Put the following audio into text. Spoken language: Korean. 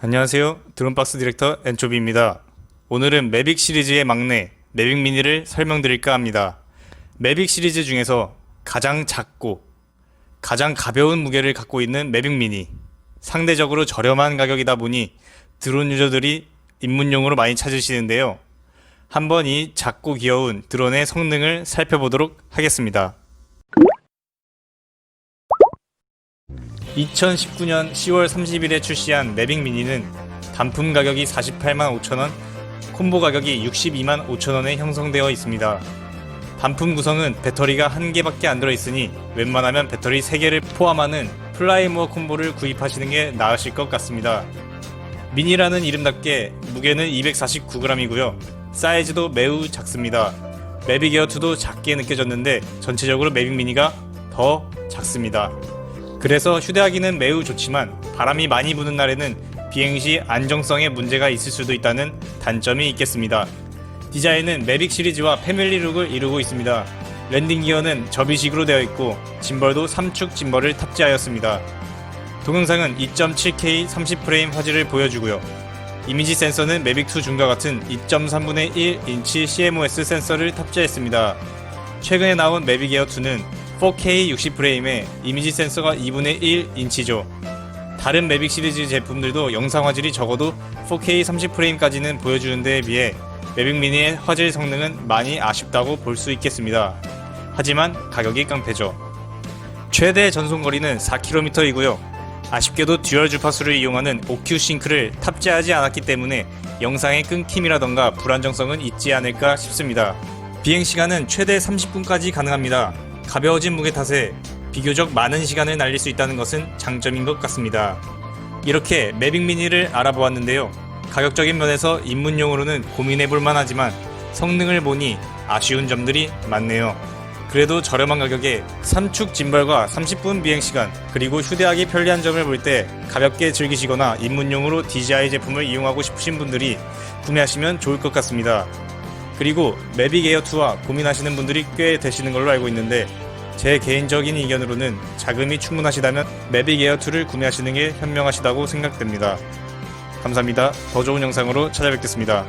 안녕하세요. 드론박스 디렉터 엔초비입니다. 오늘은 매빅 시리즈의 막내 매빅 미니를 설명드릴까 합니다. 매빅 시리즈 중에서 가장 작고 가장 가벼운 무게를 갖고 있는 매빅 미니. 상대적으로 저렴한 가격이다 보니 드론 유저들이 입문용으로 많이 찾으시는데요. 한번 이 작고 귀여운 드론의 성능을 살펴보도록 하겠습니다. 2019년 10월 30일에 출시한 매빅 미니는 단품 가격이 48만 5천원, 콤보 가격이 62만 5천원에 형성되어 있습니다. 단품 구성은 배터리가 한 개밖에 안 들어있으니 웬만하면 배터리 3개를 포함하는 플라이모어 콤보를 구입하시는 게 나으실 것 같습니다. 미니라는 이름답게 무게는 249g이고요. 사이즈도 매우 작습니다. 매빅 에어2도 작게 느껴졌는데 전체적으로 매빅 미니가 더 작습니다. 그래서 휴대하기는 매우 좋지만 바람이 많이 부는 날에는 비행 시 안정성에 문제가 있을 수도 있다는 단점이 있겠습니다. 디자인은 매빅 시리즈와 패밀리 룩을 이루고 있습니다. 랜딩 기어는 접이식으로 되어 있고 짐벌도 3축 짐벌을 탑재하였습니다. 동영상은 2.7K 30프레임 화질을 보여주고요. 이미지 센서는 매빅2 중과 같은 2.3분의 1인치 CMOS 센서를 탑재했습니다. 최근에 나온 매빅 에어 2는 4K 60프레임에 이미지 센서가 2분의 1 인치죠. 다른 매빅 시리즈 제품들도 영상 화질이 적어도 4K 30프레임까지는 보여주는 데에 비해 매빅 미니의 화질 성능은 많이 아쉽다고 볼 수 있겠습니다. 하지만 가격이 깡패죠. 최대 전송 거리는 4km이고요. 아쉽게도 듀얼 주파수를 이용하는 OQ 싱크를 탑재하지 않았기 때문에 영상의 끊김이라던가 불안정성은 있지 않을까 싶습니다. 비행 시간은 최대 30분까지 가능합니다. 가벼워진 무게 탓에 비교적 많은 시간을 날릴 수 있다는 것은 장점인 것 같습니다. 이렇게 매빅 미니를 알아보았는데요. 가격적인 면에서 입문용으로는 고민해볼 만하지만 성능을 보니 아쉬운 점들이 많네요. 그래도 저렴한 가격에 3축 짐벌과 30분 비행시간 그리고 휴대하기 편리한 점을 볼 때 가볍게 즐기시거나 입문용으로 DJI 제품을 이용하고 싶으신 분들이 구매하시면 좋을 것 같습니다. 그리고 매빅 에어2와 고민하시는 분들이 꽤 되시는 걸로 알고 있는데 제 개인적인 의견으로는 자금이 충분하시다면 매빅 에어2를 구매하시는 게 현명하시다고 생각됩니다. 감사합니다. 더 좋은 영상으로 찾아뵙겠습니다.